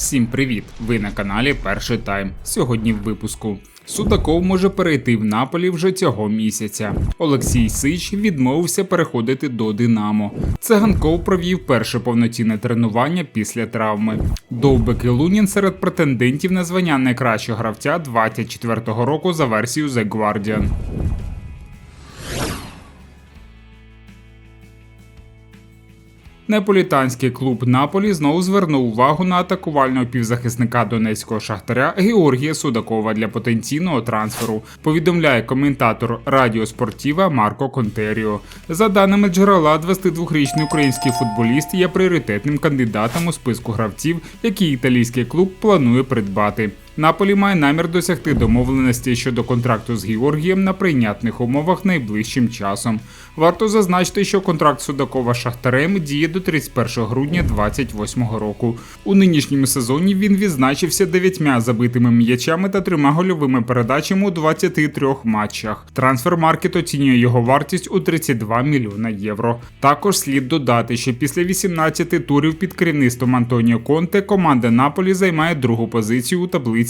Всім привіт! Ви на каналі Перший Тайм. Сьогодні в випуску. Судаков може перейти в Наполі вже цього місяця. Олексій Сич відмовився переходити до Динамо. Циганков провів перше повноцінне тренування після травми. Довбик і Лунін серед претендентів на звання найкращого гравця 24-го року за версією The Guardian. Неаполітанський клуб Наполі знову звернув увагу на атакувального півзахисника донецького шахтаря Георгія Судакова для потенційного трансферу. Повідомляє коментатор Радіо Спортіва Марко Контеріо. За даними джерела, 22-річний український футболіст є пріоритетним кандидатом у списку гравців, які італійський клуб планує придбати. Наполі має намір досягти домовленості щодо контракту з Георгієм на прийнятних умовах найближчим часом. Варто зазначити, що контракт Судакова Шахтарем діє до 31 грудня 2028 року. У нинішньому сезоні він відзначився дев'ятьма забитими м'ячами та трьома гольовими передачами у 23 матчах. Трансфермаркет оцінює його вартість у 32 мільйона євро. Також слід додати, що після 18 турів під керівництвом Антоніо Конте команда Наполі займає другу позицію у таблиці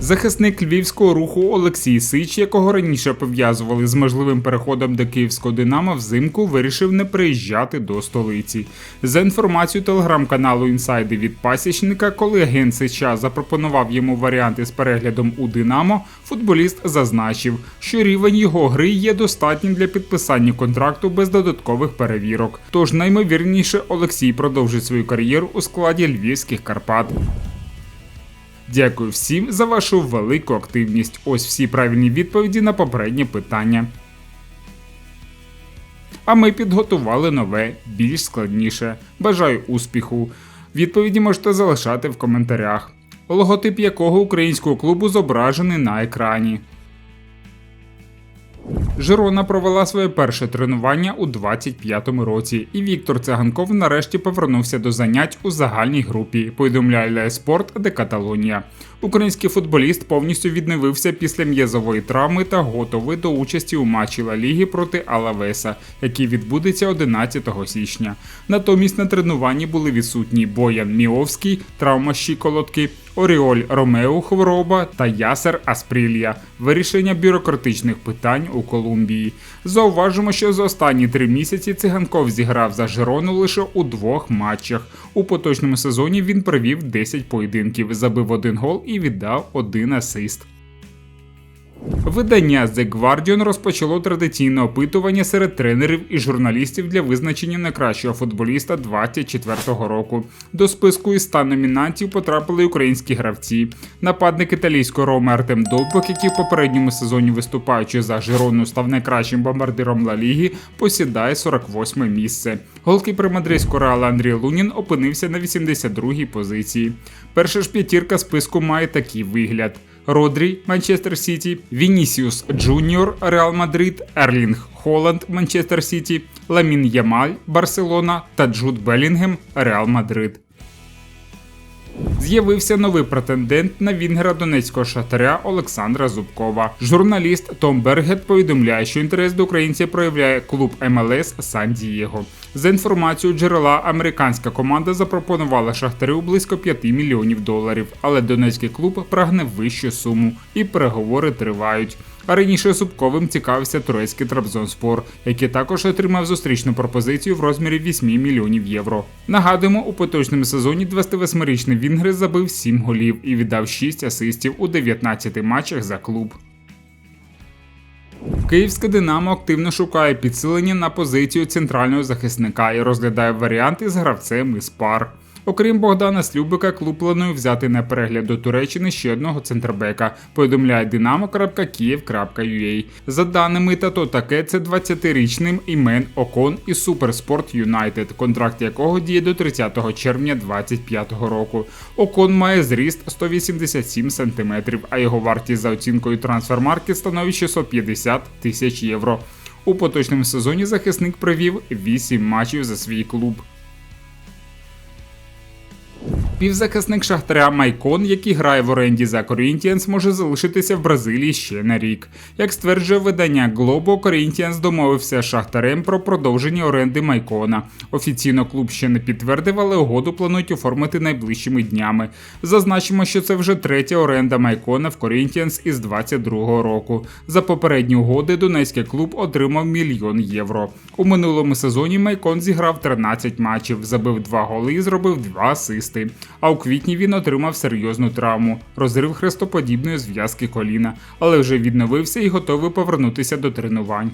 Захисник львівського руху Олексій Сич, якого раніше пов'язували з можливим переходом до київського Динамо, взимку вирішив не приїжджати до столиці. За інформацією телеграм-каналу Інсайди від пасічника, коли агент Сича запропонував йому варіанти з переглядом у Динамо, футболіст зазначив, що рівень його гри є достатнім для підписання контракту без додаткових перевірок. Тож наймовірніше Олексій продовжить свою кар'єру у складі львівських Карпат. Дякую всім за вашу велику активність. Ось всі правильні відповіді на попереднє питання. А ми підготували нове, більш складніше. Бажаю успіху. Відповіді можете залишати в коментарях. Логотип якого українського клубу зображений на екрані. Жирона провела своє перше тренування у 25-му році, і Віктор Циганков нарешті повернувся до занять у загальній групі. Повідомляє Ля Спорт де Каталонія. Український футболіст повністю відновився після м'язової травми та готовий до участі у матчі Ла Ліги проти Алавеса, який відбудеться 11 січня. Натомість на тренуванні були відсутні Боян Міовський, травма щиколотки, Оріоль Ромео хвороба та Ясер Аспрілія вирішення бюрократичних питань у Колумбії. Зауважимо, що за останні три місяці циганков зіграв за Жирону лише у двох матчах. У поточному сезоні він провів 10 поєдинків, забив один гол і віддав один асист. Видання The Guardian розпочало традиційне опитування серед тренерів і журналістів для визначення найкращого футболіста 24-го року. До списку із 100 номінантів потрапили українські гравці. Нападник італійського Роми Артем Довбок, який в попередньому сезоні виступаючи за Жирону, став найкращим бомбардиром Ла Ліги, посідає 48 місце. Голкіпер мадридського Реала Андрій Лунін опинився на 82-й позиції. Перша ж п'ятірка списку має такий вигляд. Родрі Манчестер Сіті, Вінісіус Джуніор Реал Мадрид, Ерлінг Холланд Манчестер Сіті, Ламін Ямаль Барселона та Джуд Белінгем Реал Мадрид. З'явився новий претендент на Вінгера донецького шахтаря Олександра Зубкова. Журналіст Том Бергет повідомляє, що інтерес до українця проявляє клуб МЛС Сан Дієго. За інформацією джерела, американська команда запропонувала шахтарю близько 5 мільйонів доларів, але донецький клуб прагне вищу суму, і переговори тривають. А раніше Зубковим цікавився турецький Трабзонспор, який також отримав зустрічну пропозицію в розмірі 8 мільйонів євро. Нагадуємо, у поточному сезоні 28-річний Вінгри забив 7 голів і віддав 6 асистів у 19 матчах за клуб. Київське Динамо активно шукає підсилення на позицію центрального захисника і розглядає варіанти з гравцем із пар. Окрім Богдана Слюбика, клуб планує взяти на перегляд до Туреччини ще одного центрбека. Повідомляє Dinamo.Kiev.ua. За даними Тато таке, це 20-річним імен Окон із Суперспорт Юнайтед, контракт якого діє до 30 червня 2025 року. Окон має зріст 187 см, а його вартість за оцінкою трансфермарки становить 650 тисяч євро. У поточному сезоні захисник провів 8 матчів за свій клуб. Півзахисник Шахтаря Майкон, який грає в оренді за Corinthians, може залишитися в Бразилії ще на рік. Як стверджує видання Globo, Corinthians домовився з Шахтарем про продовження оренди Майкона. Офіційно клуб ще не підтвердив, але угоду планують оформити найближчими днями. Зазначимо, що це вже третя оренда Майкона в Corinthians із 22-го року. За попередні угоди донецький клуб отримав мільйон євро. У минулому сезоні Майкон зіграв 13 матчів, забив 2 голи і зробив 2 асисти. А у квітні він отримав серйозну травму розрив хрестоподібної зв'язки коліна, але вже відновився і готовий повернутися до тренувань.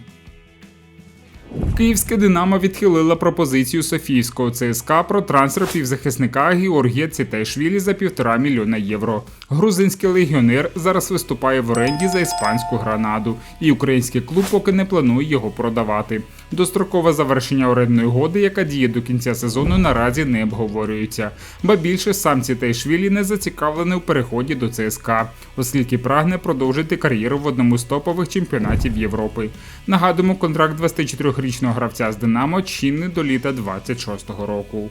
Київське Динамо відхилила пропозицію Софійського ЦСКА про трансфер півзахисника Георгія Цітайшвілі за півтора мільйона євро. Грузинський легіонер зараз виступає в оренді за іспанську гранаду, і український клуб поки не планує його продавати. Дострокове завершення орендної угоди, яка діє до кінця сезону, наразі не обговорюється. Ба більше сам Цітейшвілі не зацікавлений у переході до ЦСКА, оскільки прагне продовжити кар'єру в одному з топових чемпіонатів Європи. Нагадуємо, контракт 24-річного гравця з Динамо чинний до літа 26-го року.